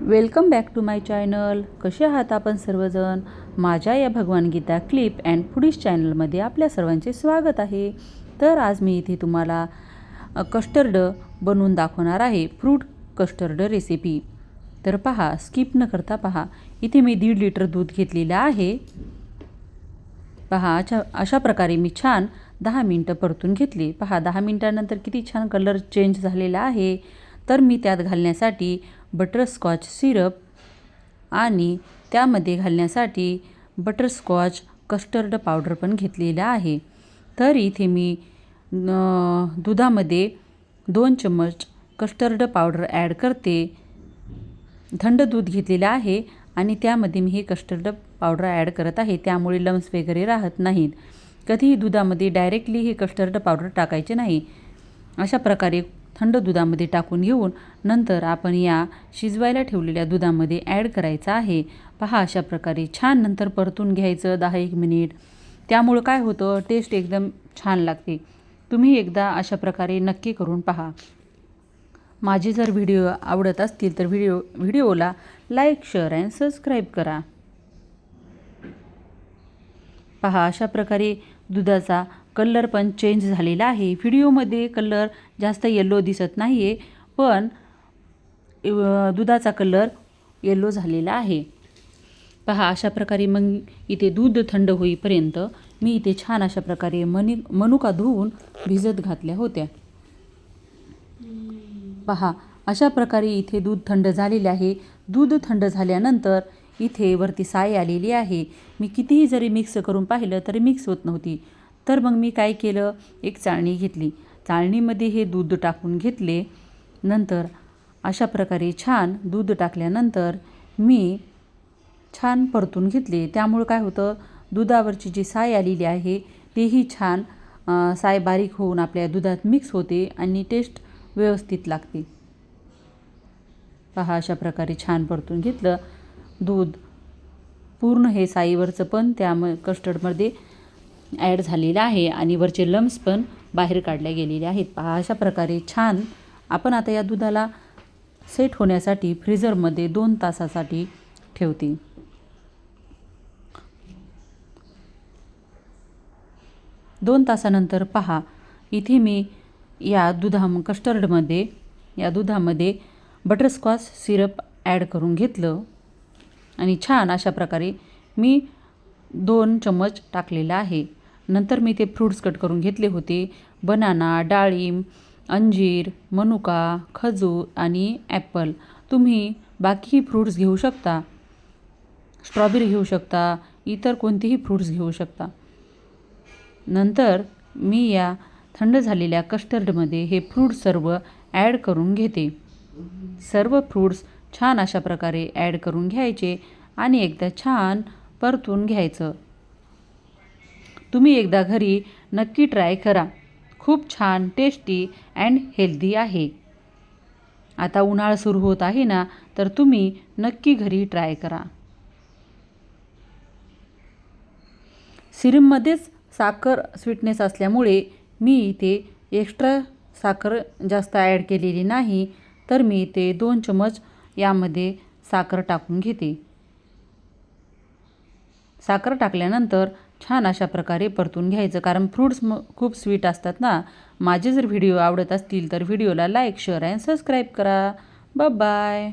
Welcome back to my channel. कसे आहात आपण सर्वजण? माझ्या या भगवान गीता क्लिप अँड फुडीज चॅनलमध्ये आपल्या सर्वांचे स्वागत आहे. तर आज मी इथे तुम्हाला कस्टर्ड बनवून दाखवणार आहे फ्रूट कस्टर्ड रेसिपी. तर पहा स्किप न करता पहा. इथे मी दीड लिटर दूध घेतलेलं आहे. पहा अशा अशा प्रकारे मी छान दहा मिनटं परतून घेतली. पहा दहा मिनटानंतर किती छान कलर चेंज झालेला आहे. तर मी त्यात घालण्यासाठी बटरस्कॉच सिरप आणि त्यामध्ये घालण्यासाठी बटरस्कॉच कस्टर्ड पावडर पण घेतलेलं आहे. तर इथे मी दुधामध्ये दोन चम्मच कस्टर्ड पावडर ॲड करते. थंड दूध घेतलेलं आहे आणि त्यामध्ये मी हे कस्टर्ड पावडर ॲड करत आहे. त्यामुळे लम्स वगैरे राहत नाहीत. कधीही दुधामध्ये डायरेक्टली हे कस्टर्ड पावडर टाकायचे नाही. अशा प्रकारे थंड दुधामध्ये टाकून घेऊन नंतर आपण या शिजवायला ठेवलेल्या दुधामध्ये ॲड करायचं आहे. पहा अशा प्रकारे छान नंतर परतून घ्यायचं दहा एक मिनिट. त्यामुळं काय होतं टेस्ट एकदम छान लागते. तुम्ही एकदा अशा प्रकारे नक्की करून पहा. माझे जर व्हिडिओ आवडत असतील तर व्हिडिओ व्हिडिओला लाईक शेअर अँड सबस्क्राईब करा. पहा अशा प्रकारे दुधाचा कलर पण चेंज झालेला आहे. व्हिडिओमध्ये कलर जास्त येल्लो दिसत नाही आहे पण दुधाचा कलर येल्लो झालेला आहे. पहा अशा प्रकारे मग इथे दूध थंड होईपर्यंत मी इथे छान अशा प्रकारे मनी मनुका धुवून भिजत घातल्या होत्या. पहा अशा प्रकारे इथे दूध थंड झालेले आहे. दूध थंड झाल्यानंतर इथे वरती साय आलेली आहे. मी कितीही जरी मिक्स करून पाहिलं तरी मिक्स होत नव्हती. तर मग मी काय केलं? एक चाळणी घेतली. चाळणीमध्ये हे दूध टाकून घेतले. नंतर अशा प्रकारे छान दूध टाकल्यानंतर मी छान परतून घेतले. त्यामुळं काय होतं? दुधावरची जी साय आलेली आहे तेही छान साय बारीक होऊन आपल्या दुधात मिक्स होते आणि टेस्ट व्यवस्थित लागते. पहा अशा प्रकारे छान परतून घेतलं. दूध पूर्ण हे साईवरचं पण त्या म कस्टर्डमध्ये ॲड झालेलं आहे आणि वरचे लम्स पण बाहेर काढले गेलेले आहेत. पहा अशा प्रकारे छान आपण आता या दुधाला सेट होण्यासाठी फ्रीझरमध्ये दोन तासासाठी ठेवते. दोन तासानंतर पहा इथे मी या दुधा कस्टर्डमध्ये या दुधामध्ये बटरस्कॉच सिरप ॲड करून घेतलं आणि छान अशा प्रकारे मी दोन चम्मच टाकलेला आहे. नंतर मी ते फ्रूट्स कट करून घेतले होते. बनाना डाळिंब अंजीर मनुका खजूर आणि ॲपल तुम्ही बाकीही फ्रूट्स घेऊ शकता. स्ट्रॉबेरी घेऊ शकता. इतर कोणतेही फ्रूट्स घेऊ शकता. नंतर मी या थंड झालेल्या कस्टर्डमध्ये हे फ्रूट सर्व ॲड करून घेते. सर्व फ्रूट्स छान अशा प्रकारे ॲड करून घ्यायचे आणि एकदा छान परतून घ्यायचं. तुम्ही एकदा घरी नक्की ट्राय करा. खूप छान टेस्टी अँड हेल्दी आहे. आता उन्हाळा सुरू होत आहे ना तर तुम्ही नक्की घरी ट्राय करा. सिरममध्येच साखर स्वीटनेस असल्यामुळे मी इथे एक्स्ट्रा साखर जास्त ॲड केलेली नाही तर मी इथे दोन चमच यामध्ये साखर टाकून घेते. साखर टाकल्यानंतर छान अशा प्रकारे परतून घ्यायचं. कारण फ्रूट्स म खूप स्वीट असतात ना. माझे जर व्हिडिओ आवडत असतील तर व्हिडिओला लाईक शेअर अँड सबस्क्राईब करा. बाय